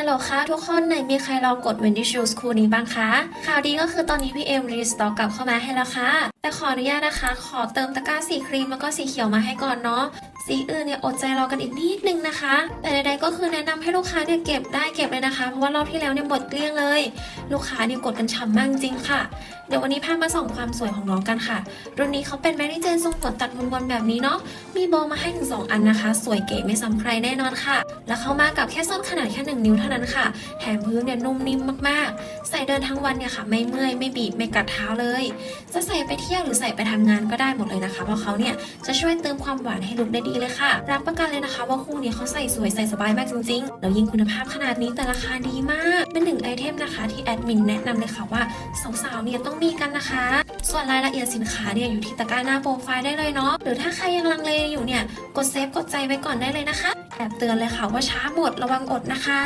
ฮัลโหลค่ะทุกคนไหนมีใครลองกด Wendy Shoes คู่นี้บ้างคะข่าวดีก็คือตอนนี้พี่เอ็มรีสต็อกกลับเข้ามาให้แล้วค่ะ แต่ขออนุญาตนะคะ ขอเติมตะกร้าสีครีมแล้วก็สีเขียวมาให้ก่อนเนาะสีอื่นเนี่ยอดใจรอกันอีกนิดนึงนะคะ แต่ใดๆก็คือแนะนำให้ลูกค้าเนี่ยเก็บได้เก็บเลยนะคะ เพราะว่ารอบที่แล้วเนี่ยหมดเกลี้ยงเลย ลูกค้าเนี่ยกดกันฉ่ำมากจริงค่ะ เดี๋ยววันนี้พามาส่องความสวยของน้องกันค่ะ รุ่นนี้เขาเป็นแมรี่เจนทรงหัวตัดวนๆแบบนี้เนาะ มีโบมาให้ถึง2อันนะคะ สวยเก๋ไม่ซ้ำใครแน่นอนค่ะ แล้วเขามากับแค่ส้นขนาดแค่1นิ้วเท่านั้นค่ะ แถมพื้นเนี่ยนุ่มนิ่มมากๆ ใส่เดินทั้งวันเนี่ยค่ะ ไม่เมื่อยไม่บีบไม่กัดเท้าเลย จะใส่ไปเที่ยวหรือใส่ไปทำงานก็ได้หมดเลยนะคะ เพราะเขาเนี่ยจะช่วยเติมความหวานให้ลุคได้ดีเลยค่ะ รับประกันเลยนะคะ ว่าคู่นี้เขาใส่สวยใส่สบายมากจริงๆ แล้วยิ่งคุณภาพขนาดนี้แต่ราคาดีมาก เป็นหนึ่งไอเทมนะคะ ที่แอดมินแนะนำเลยค่ะว่าสาวๆเนี่ยต้องมีกันนะคะ ส่วนรายละเอียดสินค้าเนี่ยอยู่ที่ตะกร้าหน้าโปรไฟล์ได้เลยเนาะหรือถ้าใครยังลังเลอยู่เนี่ยกดเซฟกดใจไว้ก่อนได้เลยนะคะแอบเตือนเลยค่ะว่าช้าหมดระวังอดนะคะ